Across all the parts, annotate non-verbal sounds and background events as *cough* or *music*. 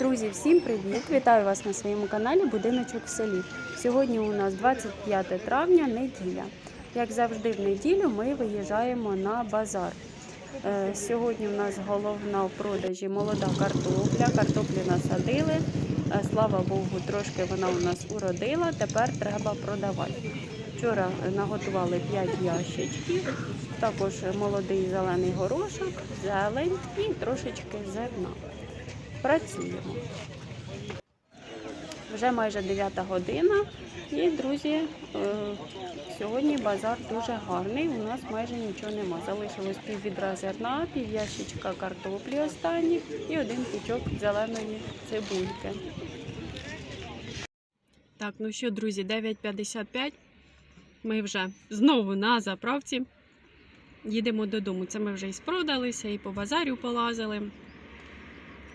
Друзі, всім привіт! Вітаю вас на своєму каналі Будиночок в селі. Сьогодні у нас 25 травня, неділя. Як завжди, в неділю ми виїжджаємо на базар. Е, Сьогодні у нас головна в продажі молода картопля. Картоплі насадили. Е, Слава Богу, трошки вона у нас уродила. Тепер треба продавати. Вчора наготували 5 ящичків, також молодий зелений горошок, зелень і трошечки зерна. Працюємо. Вже майже 9 година. І, друзі, е, сьогодні базар дуже гарний. У нас майже нічого нема. Залишилось пів відра зерна, пів ящичка картоплі останніх і один пучок зеленої цибульки. Так, ну що, друзі, 9.55. Ми вже знову на заправці. Їдемо додому. Це ми вже і спродалися, і по базарю полазили.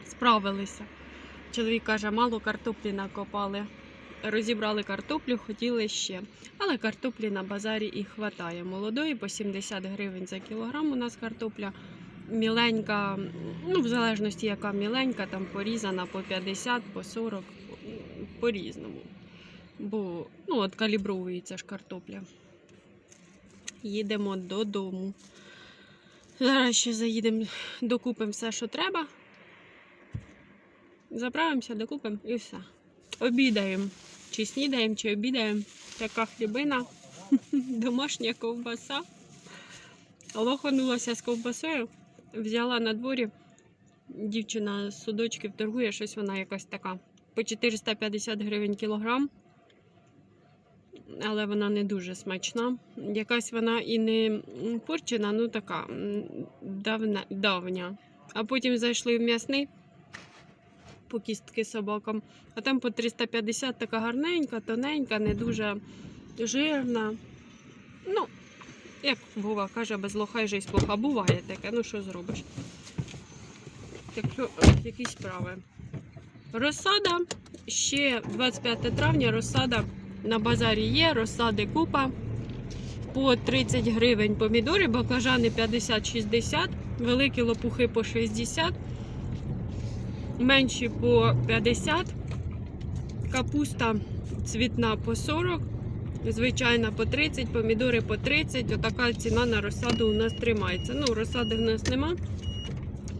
Справилися. Чоловік каже, мало картоплі накопали. Розібрали картоплю, хотіли ще. Але картоплі на базарі і хватає. Молодої по 70 гривень за кілограм у нас картопля. Міленька, ну, в залежності, яка міленька, там порізана по 50, по 40, по-різному. Бо ну, от калібровується ж картопля. Їдемо додому. Зараз ще заїдемо, докупимо все, що треба. Заправимося, докупимо і все. Обідаємо. Чи снідаємо, чи обідаємо. Така хлібина, *laughs* домашня ковбаса. Лоханулася з ковбасою, взяла на дворі. Дівчина з судочків торгує, щось вона якась така. По 450 гривень кілограм. Але вона не дуже смачна. Якась вона і не порчена, ну така давна, давня. А потім зайшли в м'ясний по кістки собакам. А там по 350 така гарненька, тоненька, не дуже жирна. Ну, як Вова каже, без лоха й жизнь плоха. Буває таке, ну що зробиш? Так, якісь справи. Розсада ще 25 травня розсада на базарі є, розсади купа. По 30 гривень помідори, баклажани 50-60, великі лопухи по 60 менші по 50, капуста цвітна по 40, звичайна по 30, помідори по 30. Отака ціна на розсаду у нас тримається. Ну, розсади в нас нема.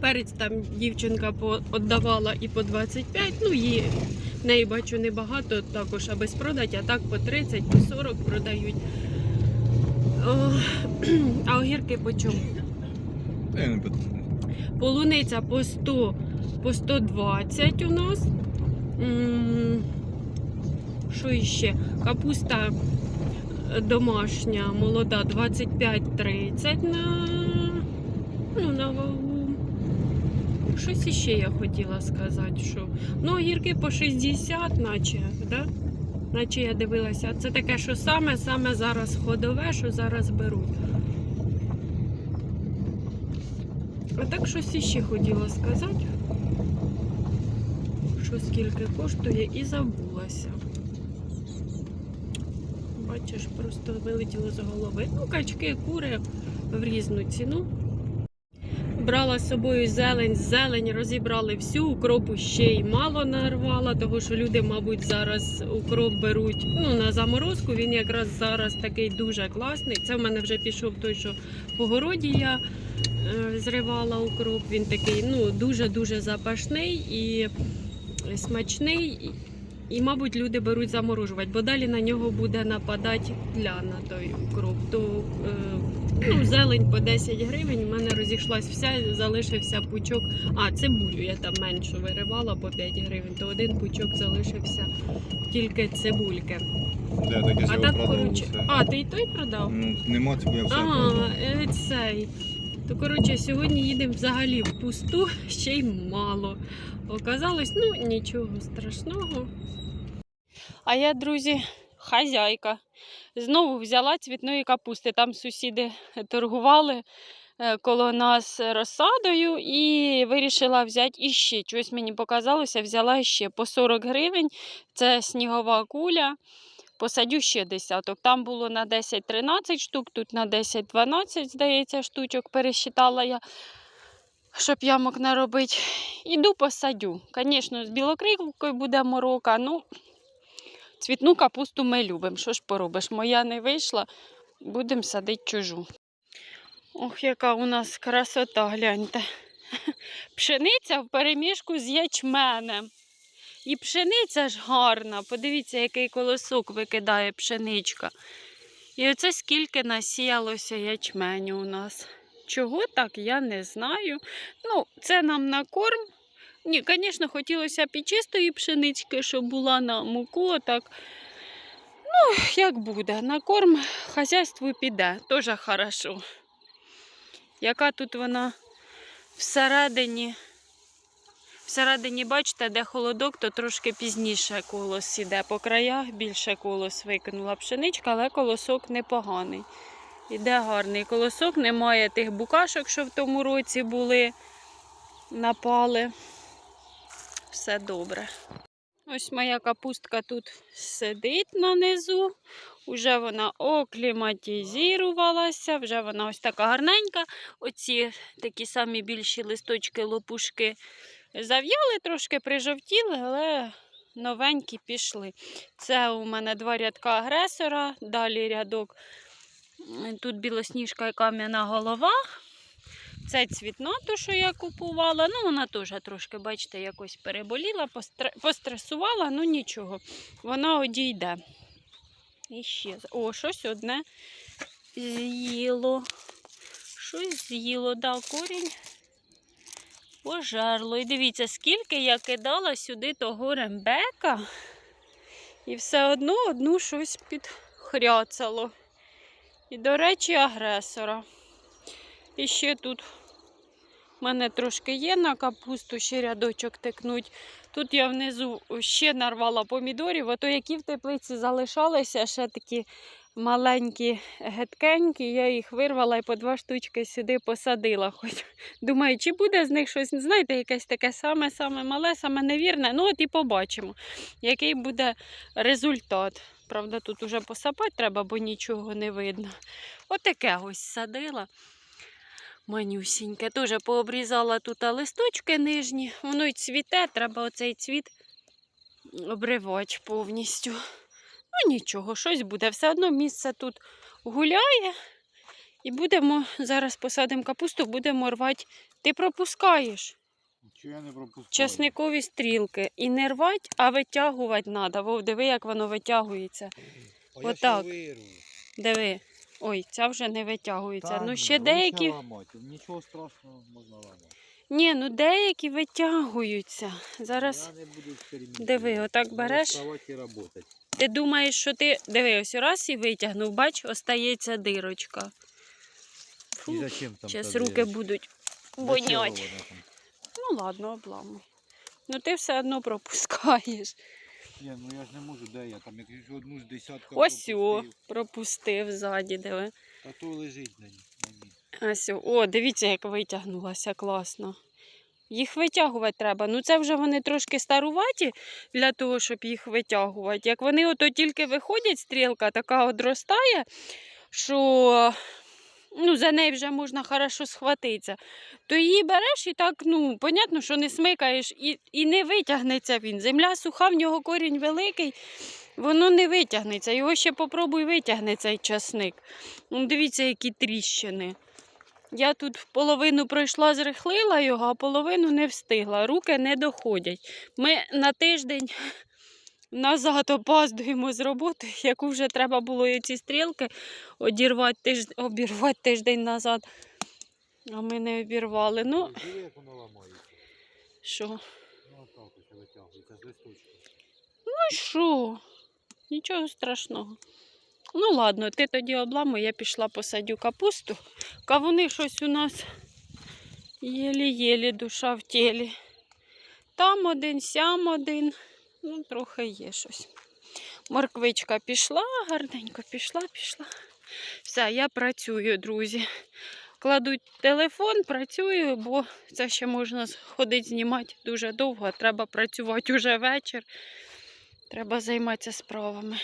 Перець там дівчинка віддавала і по 25, ну її в неї бачу небагато, також аби спродати, а так по 30, по 40 продають. О, *clears throat* а огірки по чому? Полуниця по 100, по 120 у нас. Що іще? Капуста домашня, молода 25-30 на, ну, на вагу. Щось іще я хотіла сказати, що. Ну, огірки по 60, наче, да? наче я дивилася. Це таке, що саме-саме зараз ходове, що зараз беруть. А так щось іще хотіла сказати, що скільки коштує, і забулася. Бачиш, просто вилетіло з голови. Ну, качки, кури в різну ціну. Брала з собою зелень, зелень розібрали всю, укропу ще й мало нарвала, тому що люди, мабуть, зараз укроп беруть ну, на заморозку. Він якраз зараз такий дуже класний. Це в мене вже пішов той, що по городі я е, зривала укроп. Він такий ну, дуже-дуже запашний і смачний. І, мабуть, люди беруть заморожувати, бо далі на нього буде нападати тля на той укроп. То е, ну, зелень по 10 гривень. У мене розійшлась вся, залишився пучок. А, цибулю я там меншу виривала по 5 гривень, то один пучок залишився тільки цибульки. Де таке А так, коротше, а, ти і той продав? Ну, нема цього, я все Ага, е, цей. То коротше, сьогодні їдемо взагалі в пусту, ще й мало. Оказалось, ну нічого страшного. А я, друзі, хазяйка. Знову взяла цвітної капусти. Там сусіди торгували е, коло нас розсадою і вирішила взяти іще. Щось мені показалося, взяла ще по 40 гривень. Це снігова куля. Посадю ще десяток. Там було на 10-13 штук, тут на 10-12, здається, штучок пересчитала я. щоб ямок наробити. Іду посадю. Звісно, з білокрилкою буде морока, ну цвітну капусту ми любимо. Що ж поробиш? Моя не вийшла, будемо садити чужу. Ох, яка у нас красота, гляньте. *laughs* Пшениця в переміжку з ячменем. І пшениця ж гарна. Подивіться, який колосок викидає пшеничка. І оце скільки насіялося ячменю у нас. Чого так, я не знаю. Ну, це нам на корм. Ні, звісно, хотілося б і чистої пшенички, щоб була на муку. Так. Ну, як буде, на корм хазяйству піде, теж хорошо. Яка тут вона всередині. Всередині, бачите, де холодок, то трошки пізніше колос іде. По краях більше колос викинула пшеничка, але колосок непоганий. Іде гарний колосок, немає тих букашок, що в тому році були, напали. Все добре. Ось моя капустка тут сидить на низу. Уже вона окліматизувалася, вже вона ось така гарненька. Оці такі самі більші листочки, лопушки зав'яли, трошки прижовтіли, але новенькі пішли. Це у мене два рядка агресора, далі рядок. Тут білосніжка і кам'яна голова. Це цвітна, що я купувала. Ну, вона теж трошки, бачите, якось переболіла, постре- постресувала, ну нічого, вона одійде. І ще. О, щось одне з'їло. Щось з'їло, да, корінь пожерло. І дивіться, скільки я кидала сюди того рембека, і все одно одну щось підхряцало. І, до речі, агресора. І ще тут в мене трошки є на капусту, ще рядочок текнуть. Тут я внизу ще нарвала помідорів, а то які в теплиці залишалися, ще такі маленькі геткенькі, я їх вирвала і по два штучки сюди посадила. Хоч думаю, чи буде з них щось, знаєте, якесь таке саме-саме мале, саме невірне. Ну, от і побачимо, який буде результат. Правда, тут уже посапати треба, бо нічого не видно. Отаке ось садила. Манюсіньке. Теж пообрізала тут листочки нижні. Воно й цвіте, треба оцей цвіт обривати повністю. Ну нічого, щось буде. Все одно місце тут гуляє. І будемо, зараз посадимо капусту, будемо рвати. Ти пропускаєш Чи я не пропускаю? часникові стрілки. І не рвати, а витягувати треба. Вов, диви, як воно витягується. А я отак. ще вирву. Диви. Ой, ця вже не витягується. Та ну ще деякі. ламати. Нічого страшного можна ламати. Ні, ну деякі витягуються. Зараз Я не буду експериментувати. диви, отак Буду береш. вставати і працювати. Ти думаєш, що ти. Диви, ось раз і витягнув, бач, остається дирочка. І зачем там зараз та руки будуть Для чого вонять. вона там? Ну ладно, обламуй. Ну ти все одно пропускаєш. Ні, ну я ж не можу, де я там, якщо одну з десятка Ось о, пропустив, пропустив ззаді, диви. Та то лежить на ній. на ній. Ось, о. о, дивіться, як витягнулася класно. Їх витягувати треба. Ну це вже вони трошки старуваті для того, щоб їх витягувати. Як вони ото тільки виходять, стрілка така одростає, що ну, за неї вже можна хорошо схватитися, то її береш і так, ну, понятно, що не смикаєш і, і не витягнеться він. Земля суха, в нього корінь великий, воно не витягнеться. Його ще попробуй витягне цей часник. Ну, дивіться, які тріщини. Я тут половину пройшла, зрихлила його, а половину не встигла. Руки не доходять. Ми на тиждень назад опаздуємо з роботи, *laughs* яку вже треба було ці стрілки одірвати тиж... обірвати тиждень назад. А ми не обірвали. Ну, що? Ну отак ось витягується з листочка. Ну що? Нічого страшного. Ну ладно, ти тоді обламуй, я пішла посадю капусту. Кавуни щось у нас єлі-єлі душа в тілі. Там один, сям один. Ну, трохи є щось. Морквичка пішла, гарненько пішла, пішла. Все, я працюю, друзі. Кладуть телефон, працюю, бо це ще можна ходити знімати дуже довго. Треба працювати уже вечір. Треба займатися справами.